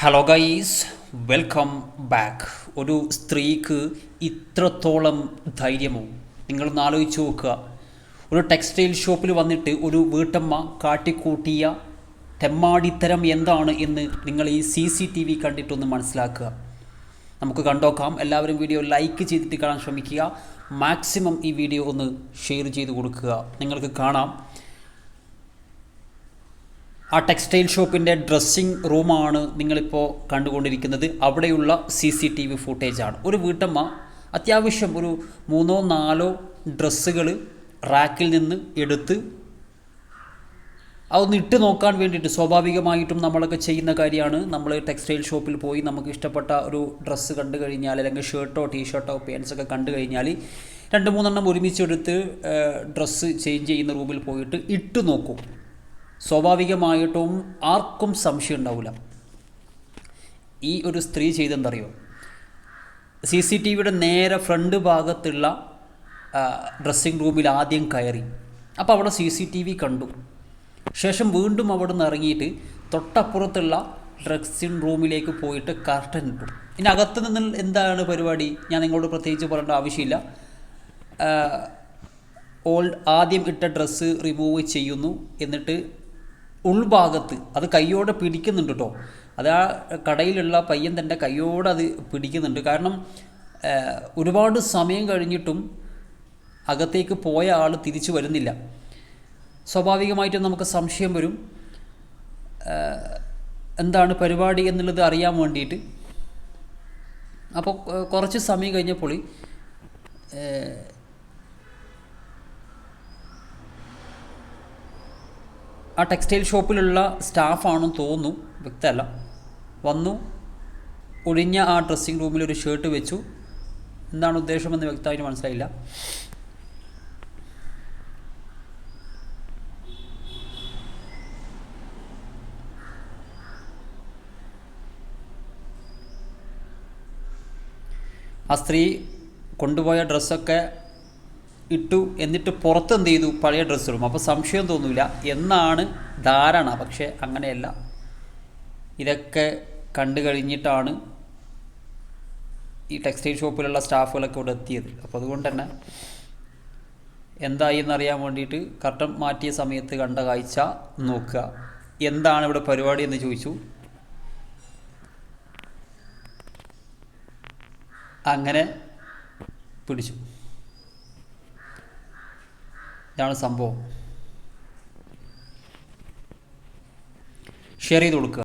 Hello guys welcome back ഒരു സ്ത്രീക്ക് ഇത്രത്തോളം ധൈര്യമോ? നിങ്ങളൊന്ന് ആലോചിച്ച് നോക്കുക. ഒരു ടെക്സ്റ്റൈൽ ഷോപ്പിൽ വന്നിട്ട് ഒരു വീട്ടമ്മ കാട്ടിക്കൂട്ടിയ തെമ്മാടിത്തരം എന്താണ് എന്ന് നിങ്ങൾ ഈ സി സി ടി വി കണ്ടിട്ടൊന്ന് മനസ്സിലാക്കുക. നമുക്ക് കണ്ടോക്കാം. എല്ലാവരും വീഡിയോ ലൈക്ക് ചെയ്തിട്ട് കാണാൻ ശ്രമിക്കുക. മാക്സിമം ഈ വീഡിയോ ഒന്ന് ഷെയർ ചെയ്ത് കൊടുക്കുക. നിങ്ങൾക്ക് കാണാം. ആ ടെക്സ്റ്റൈൽ ഷോപ്പിന്റെ ഡ്രസ്സിംഗ് റൂമാണ് നിങ്ങളിപ്പോൾ കണ്ടുകൊണ്ടിരിക്കുന്നത്. അവിടെയുള്ള സി സി ടി വി ഫുട്ടേജാണ് ഒരു വീട്ടമ്മ അത്യാവശ്യം ഒരു മൂന്നോ നാലോ ഡ്രസ്സുകൾ റാക്കിൽ നിന്ന് എടുത്ത് അതൊന്ന് ഇട്ട് നോക്കാൻ വേണ്ടിയിട്ട് സ്വാഭാവികമായിട്ടും നമ്മളൊക്കെ ചെയ്യുന്ന കാര്യമാണ്. നമ്മൾ ടെക്സ്റ്റൈൽ ഷോപ്പിൽ പോയി നമുക്ക് ഇഷ്ടപ്പെട്ട ഒരു ഡ്രസ്സ് കണ്ടു കഴിഞ്ഞാൽ അല്ലെങ്കിൽ ഷർട്ടോ ടീഷർട്ടോ പാൻസൊക്കെ കണ്ടു കഴിഞ്ഞാൽ രണ്ട് മൂന്നെണ്ണം ഒരുമിച്ചെടുത്ത് ഡ്രസ്സ് ചേഞ്ച് ചെയ്യുന്ന റൂമിൽ പോയിട്ട് ഇട്ട് നോക്കും. സ്വാഭാവികമായിട്ടും ആർക്കും സംശയം ഉണ്ടാവില്ല ഈ ഒരു സ്ത്രീ ചെയ്തെന്തറിയോ? സി സി ടി വിയുടെ നേരെ ഫ്രണ്ട് ഭാഗത്തുള്ള ഡ്രസ്സിംഗ് റൂമിൽ ആദ്യം കയറി. അപ്പോൾ അവിടെ സി സി ടി വി കണ്ടു. ശേഷം വീണ്ടും അവിടെ നിന്ന് ഇറങ്ങിയിട്ട് തൊട്ടപ്പുറത്തുള്ള ഡ്രസ്സിങ് റൂമിലേക്ക് പോയിട്ട് കർട്ടൻ ഇട്ടു. ഇനി അകത്ത് നിന്ന് എന്താണ് പരിപാടി? ഞാൻ നിങ്ങളോട് പ്രത്യേകിച്ച് പറയേണ്ട ആവശ്യമില്ല. ഓൾഡ് ആദ്യം ഇട്ട ഡ്രസ്സ് റിമൂവ് ചെയ്യുന്നു. എന്നിട്ട് ഉൾഭാഗത്ത് അത് കൈയോടെ പിടിക്കുന്നുണ്ട് കേട്ടോ. അത് ആ കടയിലുള്ള പയ്യൻ തന്റെ കൈയോടെ അത് പിടിക്കുന്നുണ്ട്. കാരണം ഒരുപാട് സമയം കഴിഞ്ഞിട്ടും അകത്തേക്ക് പോയ ആൾ തിരിച്ചു വരുന്നില്ല. സ്വാഭാവികമായിട്ടും നമുക്ക് സംശയം വരും. എന്താണ് പരിപാടി എന്നുള്ളത് അറിയാൻ വേണ്ടിയിട്ട്. അപ്പോൾ കുറച്ച് സമയം കഴിഞ്ഞപ്പോൾ ആ ടെക്സ്റ്റൈൽ ഷോപ്പിലുള്ള സ്റ്റാഫാണെന്ന് തോന്നുന്നു വ്യക്തമല്ല. വന്നു ഒഴിഞ്ഞ ആ ഡ്രസ്സിംഗ് റൂമിൽ ഒരു ഷർട്ട് വെച്ചു. എന്താണ് ഉദ്ദേശമെന്ന് വ്യക്തമായിട്ട് മനസ്സിലായില്ല. ആ സ്ത്രീ കൊണ്ടുപോയ ഡ്രസ്സൊക്കെ ഇട്ടു എന്നിട്ട് പുറത്ത് എന്ത് ചെയ്തു? പഴയ ഡ്രസ്സ് ഇടും. അപ്പോൾ സംശയം തോന്നില്ല എന്നാണ് ധാരണ. പക്ഷേ അങ്ങനെയല്ല. ഇതൊക്കെ കണ്ടു കഴിഞ്ഞിട്ടാണ് ഈ ടെക്സ്റ്റൈൽ ഷോപ്പിലുള്ള സ്റ്റാഫുകളൊക്കെ ഇവിടെ എത്തിയത്. അപ്പോൾ അതുകൊണ്ട് തന്നെ എന്തായി എന്നറിയാൻ വേണ്ടിയിട്ട് കർട്ടൻ മാറ്റിയ സമയത്ത് കണ്ട കാഴ്ച നോക്കുക. എന്താണ് ഇവിടെ പരിപാടി എന്ന് ചോദിച്ചു. അങ്ങനെ പിടിച്ചു. ഇതാണ് സംഭവം. ഷെയർ ചെയ്ത് കൊടുക്കുക.